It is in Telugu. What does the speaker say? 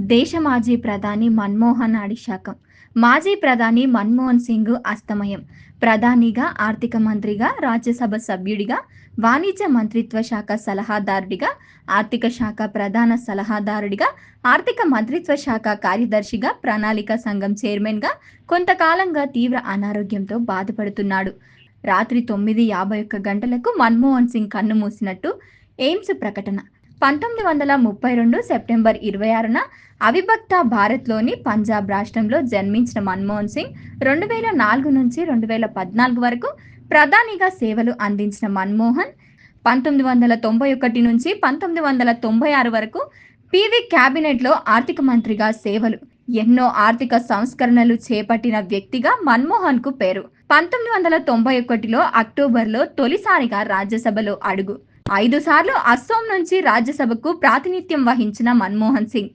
దేశ మాజీ ప్రధాని మన్మోహన్ అడిశాకం మాజీ ప్రధాని మన్మోహన్ సింగ్ అస్తమయం. ప్రధానిగా ఆర్థిక మంత్రిగా రాజ్యసభ సభ్యుడిగా వాణిజ్య మంత్రిత్వ శాఖ సలహాదారుడిగా ఆర్థిక శాఖ ప్రధాన సలహాదారుడిగా ఆర్థిక మంత్రిత్వ శాఖ కార్యదర్శిగా ప్రణాళిక సంఘం చైర్మన్గా కొంతకాలంగా తీవ్ర అనారోగ్యంతో బాధపడుతున్నాడు. రాత్రి తొమ్మిది యాభై ఒక్క గంటలకు మన్మోహన్ సింగ్ కన్ను మూసినట్టు ఎయిమ్స్ ప్రకటన. పంతొమ్మిది వందల ముప్పై రెండు సెప్టెంబర్ ఇరవై ఆరున అవిభక్త భారత్లోని పంజాబ్ రాష్ట్రంలో జన్మించిన మన్మోహన్ సింగ్ రెండు వేల నాలుగు నుంచి రెండు వేల పద్నాలుగు వరకు ప్రధానిగా సేవలు అందించిన మన్మోహన్ పంతొమ్మిది వందల తొంభై ఒకటి నుంచి పంతొమ్మిది వందల తొంభై ఆరు వరకు పీవీ క్యాబినెట్లో ఆర్థిక మంత్రిగా సేవలు ఎన్నో ఆర్థిక సంస్కరణలు చేపట్టిన వ్యక్తిగా మన్మోహన్కు పేరు. పంతొమ్మిది వందల తొంభై ఒకటిలో అక్టోబర్లో తొలిసారిగా రాజ్యసభలో అడుగు ఐదు సార్లు అస్సోం నుంచి రాజ్యసభకు ప్రాతినిధ్యం వహించిన మన్మోహన్ సింగ్.